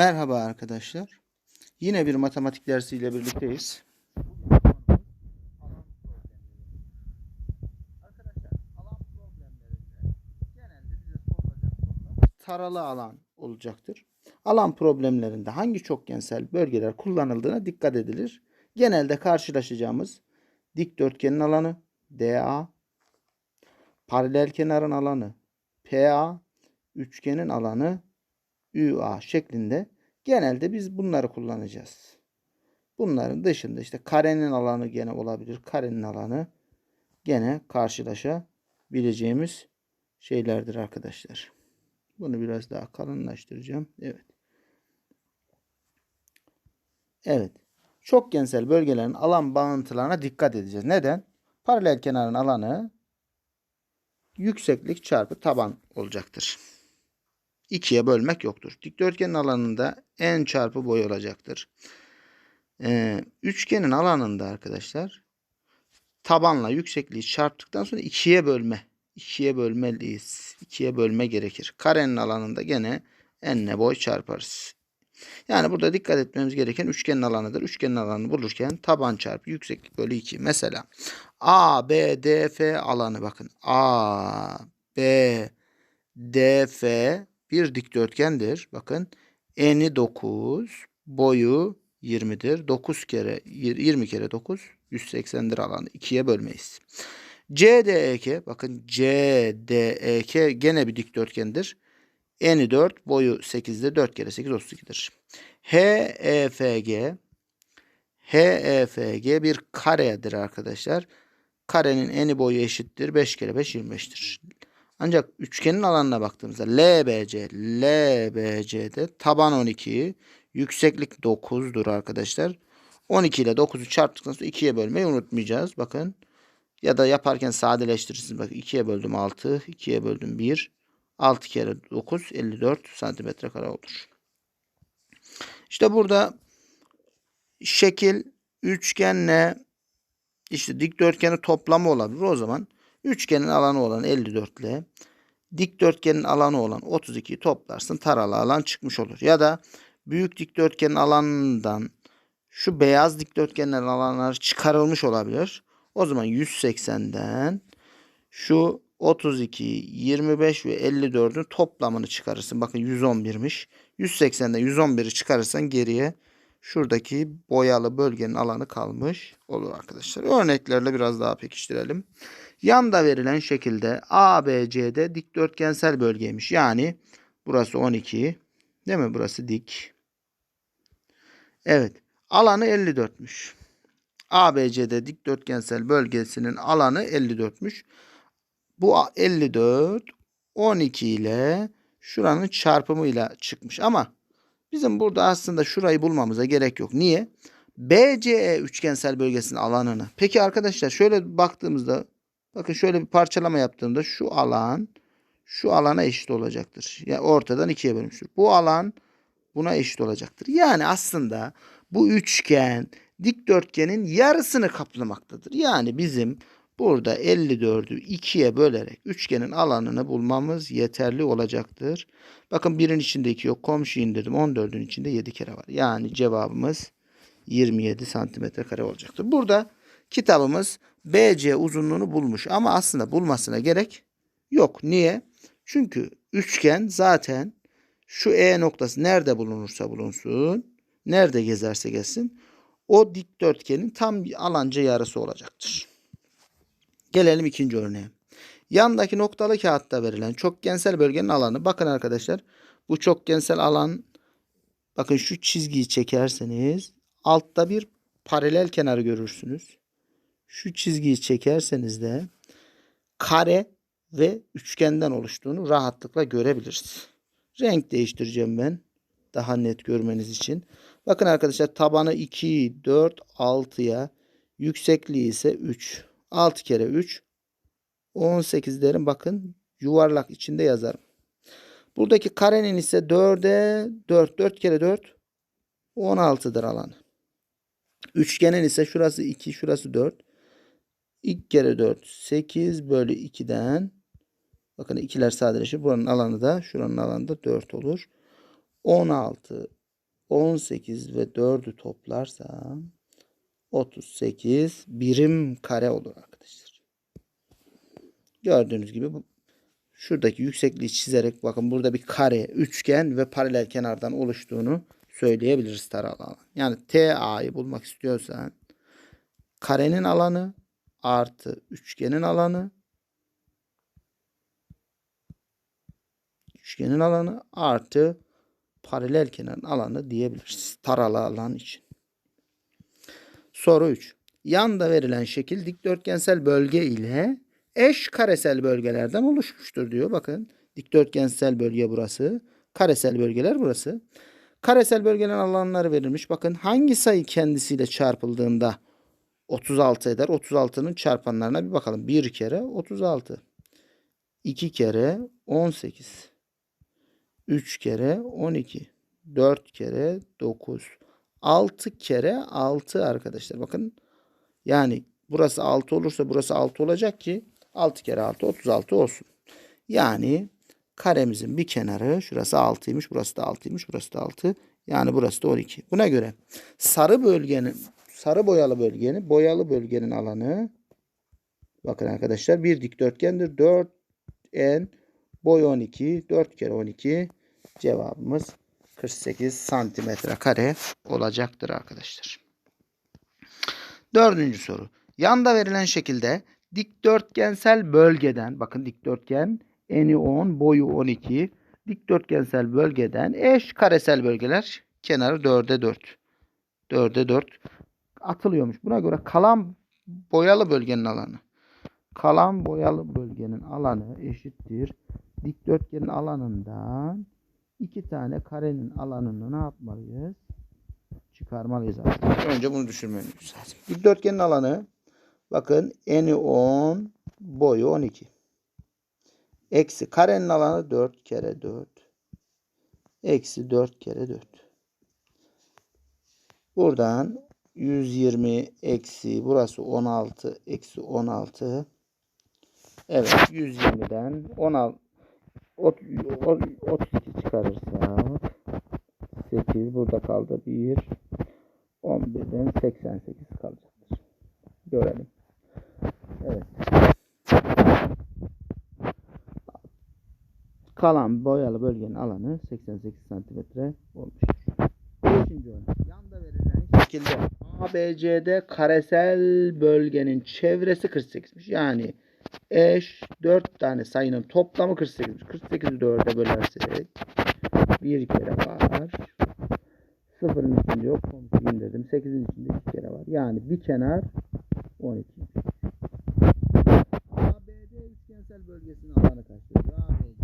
Merhaba arkadaşlar. Yine bir matematik dersiyle birlikteyiz. Taralı alan olacaktır. Alan problemlerinde hangi çokgensel bölgeler kullanıldığına dikkat edilir. Genelde karşılaşacağımız dikdörtgenin alanı DA, paralel kenarın alanı PA, üçgenin alanı UA şeklinde genelde biz bunları kullanacağız. Bunların dışında işte karenin alanı gene olabilir. Karenin alanı gene karşılaşabileceğimiz şeylerdir arkadaşlar. Bunu biraz daha kalınlaştıracağım. Evet. Evet. Çokgensel bölgelerin alan bağıntılarına dikkat edeceğiz. Neden? Paralel kenarın alanı yükseklik çarpı taban olacaktır. 2'ye bölmek yoktur. Dikdörtgenin alanında en çarpı boy olacaktır. Ee, üçgenin alanında arkadaşlar tabanla yüksekliği çarptıktan sonra 2'ye bölme. 2'ye bölmeliyiz. 2'ye bölme gerekir. Karenin alanında gene enle boy çarparız. Yani burada dikkat etmemiz gereken üçgenin alanıdır. Üçgenin alanını bulurken taban çarpı yükseklik bölü 2. Mesela A, B, D, F alanı bakın. A, B, D, F bir dikdörtgendir. Bakın eni 9, boyu 20'dir. 9 kere 20 kere 9 180'dir alanı. 2'ye bölmeyiz. CDEK bakın CDEK gene bir dikdörtgendir. Eni 4, boyu 8'dir. 4 kere 8 32'dir. HEFG HEFG bir karedir arkadaşlar. Karenin eni boyu eşittir. 5 kere 5 25'tir. Ancak üçgenin alanına baktığımızda LBC, LBC'de taban 12, yükseklik 9'dur arkadaşlar. 12 ile 9'u çarptıktan sonra 2'ye bölmeyi unutmayacağız. Bakın ya da yaparken sadeleştirirsiniz. Bakın 2'ye böldüm 6, 2'ye böldüm 1. 6 kere 9, 54 santimetre kare olur. İşte burada şekil üçgenle işte dikdörtgeni toplamı olabilir. O zaman Üçgenin alanı olan 54 ile dikdörtgenin alanı olan 32'yi toplarsın. Taralı alan çıkmış olur. Ya da büyük dikdörtgenin alanından şu beyaz dikdörtgenlerin alanları çıkarılmış olabilir. O zaman 180'den şu 32, 25 ve 54'ün toplamını çıkarırsın. Bakın 111'miş. 180'den 111'i çıkarırsan geriye şuradaki boyalı bölgenin alanı kalmış olur arkadaşlar. Örneklerle biraz daha pekiştirelim. Yanda verilen şekilde ABC'de dikdörtgensel bölgeymiş. Yani burası 12. Değil mi? Burası dik. Evet. Alanı 54'müş. ABC'de dikdörtgensel bölgesinin alanı 54'müş. Bu 54 12 ile şuranın çarpımıyla çıkmış. Ama bizim burada aslında şurayı bulmamıza gerek yok. Niye? BCE üçgensel bölgesinin alanını. Peki arkadaşlar şöyle baktığımızda Bakın şöyle bir parçalama yaptığımda şu alan şu alana eşit olacaktır. Yani ortadan ikiye bölmüştür. Bu alan buna eşit olacaktır. Yani aslında bu üçgen dikdörtgenin yarısını kaplamaktadır. Yani bizim burada 54'ü 2'ye bölerek üçgenin alanını bulmamız yeterli olacaktır. Bakın birin içinde 2 yok. Komşu indirdim. 14'ün içinde 7 kere var. Yani cevabımız 27 santimetre kare olacaktır. Burada kitabımız BC uzunluğunu bulmuş ama aslında bulmasına gerek yok. Niye? Çünkü üçgen zaten şu E noktası nerede bulunursa bulunsun, nerede gezerse gezsin o dikdörtgenin tam alanca yarısı olacaktır. Gelelim ikinci örneğe. Yandaki noktalı kağıtta verilen çokgensel bölgenin alanı. Bakın arkadaşlar bu çokgensel alan bakın şu çizgiyi çekerseniz altta bir paralel kenarı görürsünüz şu çizgiyi çekerseniz de kare ve üçgenden oluştuğunu rahatlıkla görebiliriz. Renk değiştireceğim ben. Daha net görmeniz için. Bakın arkadaşlar tabanı 2, 4, 6'ya yüksekliği ise 3. 6 kere 3 18 derim. Bakın yuvarlak içinde yazarım. Buradaki karenin ise 4'e 4. 4 kere 4 16'dır alanı. Üçgenin ise şurası 2, şurası 4. 2 kere 4 8 bölü 2'den bakın ikiler sadeleşir. Buranın alanı da şuranın alanı da 4 olur. 16 18 ve 4'ü toplarsam 38 birim kare olur arkadaşlar. Gördüğünüz gibi bu şuradaki yüksekliği çizerek bakın burada bir kare, üçgen ve paralel kenardan oluştuğunu söyleyebiliriz taralı alan. Yani TA'yı bulmak istiyorsan karenin alanı artı üçgenin alanı üçgenin alanı artı paralel kenarın alanı diyebiliriz. Taralı alan için. Soru 3. Yanda verilen şekil dikdörtgensel bölge ile eş karesel bölgelerden oluşmuştur diyor. Bakın dikdörtgensel bölge burası. Karesel bölgeler burası. Karesel bölgelerin alanları verilmiş. Bakın hangi sayı kendisiyle çarpıldığında 36 eder. 36'nın çarpanlarına bir bakalım. 1 kere 36. 2 kere 18. 3 kere 12. 4 kere 9. 6 kere 6 arkadaşlar. Bakın yani burası 6 olursa burası 6 olacak ki 6 kere 6 36 olsun. Yani karemizin bir kenarı şurası 6'ymış. Burası da 6'ymış. Burası da 6. Yani burası da 12. Buna göre sarı bölgenin sarı boyalı bölgenin boyalı bölgenin alanı bakın arkadaşlar bir dikdörtgendir. 4 n boy 12 4 kere 12 cevabımız 48 santimetre kare olacaktır arkadaşlar. Dördüncü soru. Yanda verilen şekilde dikdörtgensel bölgeden bakın dikdörtgen eni 10 boyu 12 dikdörtgensel bölgeden eş karesel bölgeler kenarı 4'e 4. 4'e 4 atılıyormuş. Buna göre kalan boyalı bölgenin alanı. Kalan boyalı bölgenin alanı eşittir. Dikdörtgenin alanından iki tane karenin alanını ne yapmalıyız? Çıkarmalıyız artık. Önce bunu düşünmemiz lazım. Dikdörtgenin alanı bakın eni 10 boyu 12. Eksi karenin alanı 4 kere 4. Eksi 4 kere 4. Buradan 120 eksi burası 16 eksi 16. Evet 120'den 16 32 çıkarırsak 8 burada kaldı 1 11'den 88 kalacaktır. Görelim. Evet. Kalan boyalı bölgenin alanı 88 santimetre olmuştur. Beşinci örnek. Yanda verilen şekilde ABCD karesel bölgenin çevresi 48'miş. Yani eş 4 tane sayının toplamı 48'miş. 48'i 4'e bölersek bir kere var. Sıfırın içinde yok. Komşu indirdim. 8'in içinde iki kere var. Yani bir kenar 12. ABD üçgensel bölgesinin alanı kaçtır? ABD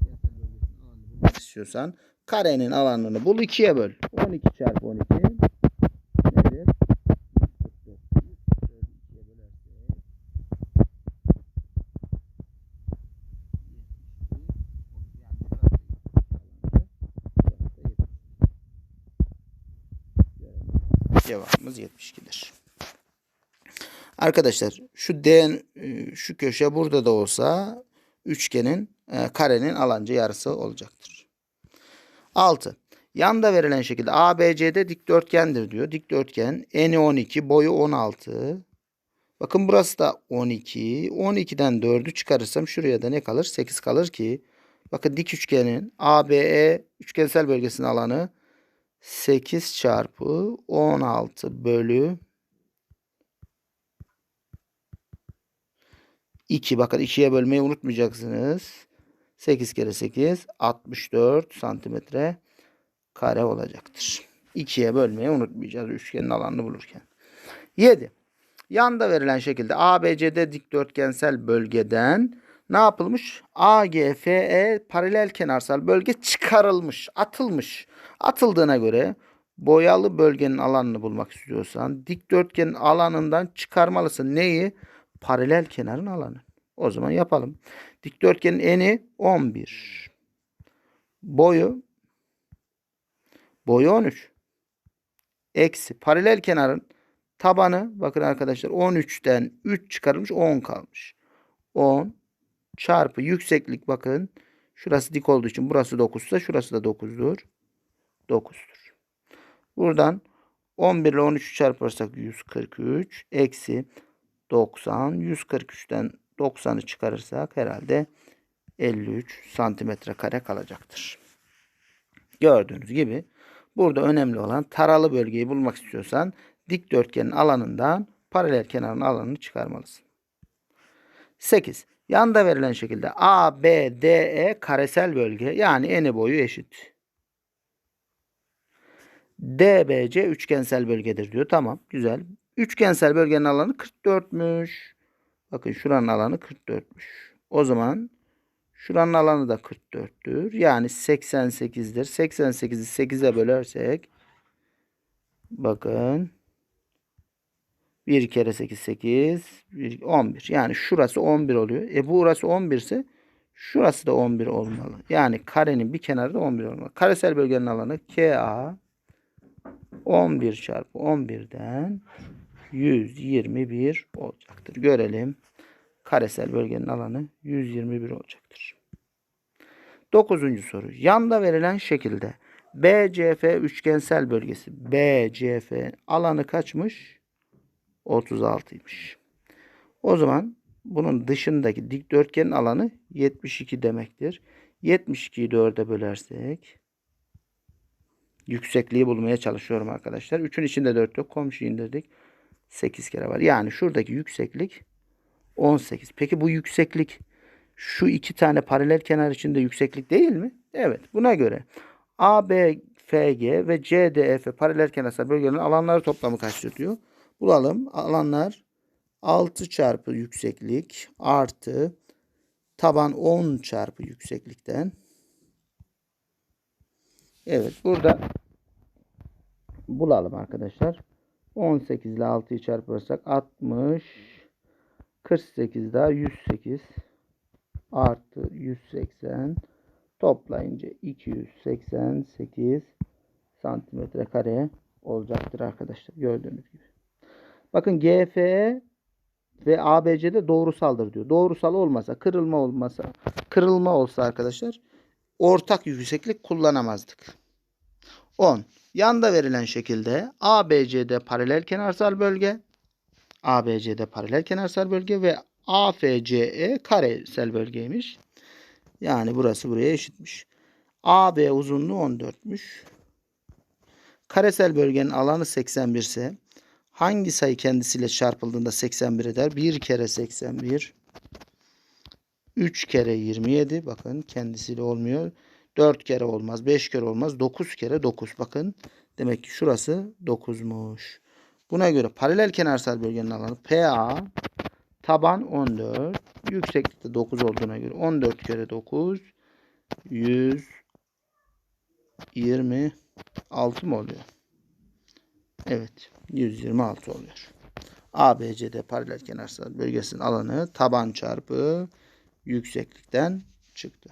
üçgensel bölgesinin alanını bulmak istiyorsan karenin alanını bul 2'ye böl. 12 çarpı 12 nedir? 144. 144'ü 2'ye bölersek Cevabımız 72'dir. Arkadaşlar şu D şu köşe burada da olsa üçgenin e, karenin alanca yarısı olacaktır. 6. Yanda verilen şekilde ABCD dikdörtgendir diyor. Dikdörtgen eni 12 boyu 16. Bakın burası da 12. 12'den 4'ü çıkarırsam şuraya da ne kalır? 8 kalır ki bakın dik üçgenin ABE üçgensel bölgesinin alanı 8 çarpı 16 bölü 2. Bakın 2'ye bölmeyi unutmayacaksınız. 8 kere 8 64 santimetre kare olacaktır. 2'ye bölmeyi unutmayacağız üçgenin alanını bulurken. 7. Yanda verilen şekilde ABCD dikdörtgensel bölgeden ne yapılmış? AGFE paralel kenarsal bölge çıkarılmış, atılmış. Atıldığına göre boyalı bölgenin alanını bulmak istiyorsan dikdörtgenin alanından çıkarmalısın. Neyi? Paralel kenarın alanı. O zaman yapalım. Dikdörtgenin eni 11. Boyu boyu 13. Eksi paralel kenarın tabanı bakın arkadaşlar 13'ten 3 çıkarılmış 10 kalmış. 10 çarpı yükseklik bakın. Şurası dik olduğu için burası 9 ise şurası da 9'dur. 9'dur. Buradan 11 ile 13'ü çarparsak 143 eksi 90. 143'ten 90'ı çıkarırsak herhalde 53 santimetre kare kalacaktır. Gördüğünüz gibi burada önemli olan taralı bölgeyi bulmak istiyorsan dikdörtgenin alanından paralel kenarın alanını çıkarmalısın. 8. Yanda verilen şekilde A, B, D, E karesel bölge yani eni boyu eşit. DBC üçgensel bölgedir diyor. Tamam güzel. Üçgensel bölgenin alanı 44'müş. Bakın şuranın alanı 44'müş. O zaman şuranın alanı da 44'tür. Yani 88'dir. 88'i 8'e bölersek bakın 1 kere 8 8 1, 11. Yani şurası 11 oluyor. E bu burası 11 ise şurası da 11 olmalı. Yani karenin bir kenarı da 11 olmalı. Karesel bölgenin alanı KA 11 çarpı 11'den 121 olacaktır. Görelim. Karesel bölgenin alanı 121 olacaktır. Dokuzuncu soru. Yanda verilen şekilde BCF üçgensel bölgesi BCF alanı kaçmış? 36'ymış. O zaman bunun dışındaki dikdörtgenin alanı 72 demektir. 72'yi 4'e bölersek yüksekliği bulmaya çalışıyorum arkadaşlar. 3'ün içinde 4 yok. Komşu indirdik. 8 kere var. Yani şuradaki yükseklik 18. Peki bu yükseklik şu iki tane paralel kenar içinde yükseklik değil mi? Evet. Buna göre AB, FG ve CDF paralel kenarsal bölgenin alanları toplamı kaçtır diyor. Bulalım. Alanlar 6 çarpı yükseklik artı taban 10 çarpı yükseklikten. Evet. Burada bulalım arkadaşlar. 18 ile 6'yı çarparsak 60 48 daha 108 artı 180 toplayınca 288 santimetre kare olacaktır arkadaşlar. Gördüğünüz gibi. Bakın GFE ve ABC'de doğrusaldır diyor. Doğrusal olmasa, kırılma olmasa, kırılma olsa arkadaşlar ortak yükseklik kullanamazdık. 10. Yanda verilen şekilde ABC'de paralel kenarsal bölge, ABC'de paralel kenarsal bölge ve AFCE karesel bölgeymiş. Yani burası buraya eşitmiş. AB uzunluğu 14'müş. Karesel bölgenin alanı 81 ise hangi sayı kendisiyle çarpıldığında 81 eder? 1 kere 81 3 kere 27 bakın kendisiyle olmuyor. 4 kere olmaz, 5 kere olmaz, 9 kere 9 bakın. Demek ki şurası 9'muş. Buna göre paralel kenarsal bölgenin alanı PA taban 14 yükseklikte 9 olduğuna göre 14 kere 9 126 mı oluyor? Evet 126 oluyor. ABCD paralel kenarsal bölgesinin alanı taban çarpı yükseklikten çıktı.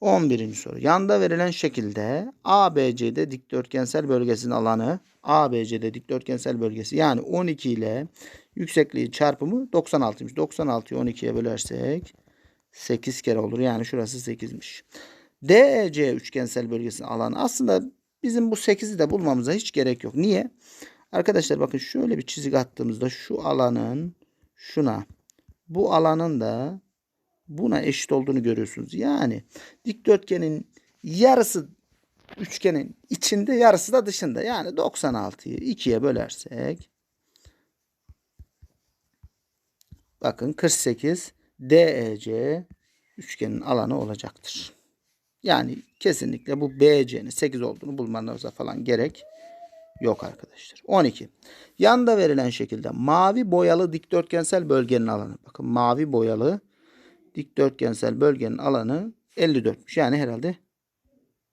11. soru. Yanda verilen şekilde ABC'de dikdörtgensel bölgesinin alanı ABC'de dikdörtgensel bölgesi yani 12 ile yüksekliği çarpımı 96'ymış. 96'yı 12'ye bölersek 8 kere olur. Yani şurası 8'miş. DEC üçgensel bölgesinin alanı aslında bizim bu 8'i de bulmamıza hiç gerek yok. Niye? Arkadaşlar bakın şöyle bir çizik attığımızda şu alanın şuna bu alanın da buna eşit olduğunu görüyorsunuz. Yani dikdörtgenin yarısı üçgenin içinde yarısı da dışında. Yani 96'yı 2'ye bölersek bakın 48 DEC üçgenin alanı olacaktır. Yani kesinlikle bu BC'nin 8 olduğunu bulmanıza falan gerek yok arkadaşlar. 12. Yanda verilen şekilde mavi boyalı dikdörtgensel bölgenin alanı. Bakın mavi boyalı dikdörtgensel bölgenin alanı 54'müş. Yani herhalde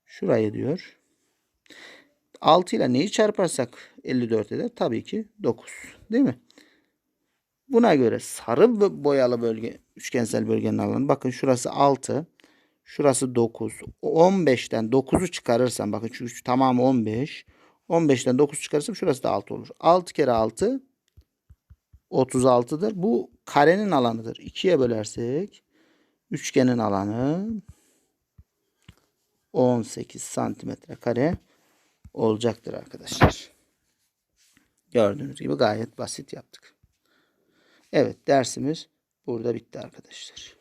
şurayı diyor. 6 ile neyi çarparsak 54 eder? Tabii ki 9. Değil mi? Buna göre sarı boyalı bölge üçgensel bölgenin alanı. Bakın şurası 6. Şurası 9. 15'ten 9'u çıkarırsam bakın çünkü tamamı 15. 15'ten 9 çıkarırsam şurası da 6 olur. 6 kere 6 36'dır. Bu karenin alanıdır. 2'ye bölersek üçgenin alanı 18 santimetre kare olacaktır arkadaşlar. Gördüğünüz gibi gayet basit yaptık. Evet dersimiz burada bitti arkadaşlar.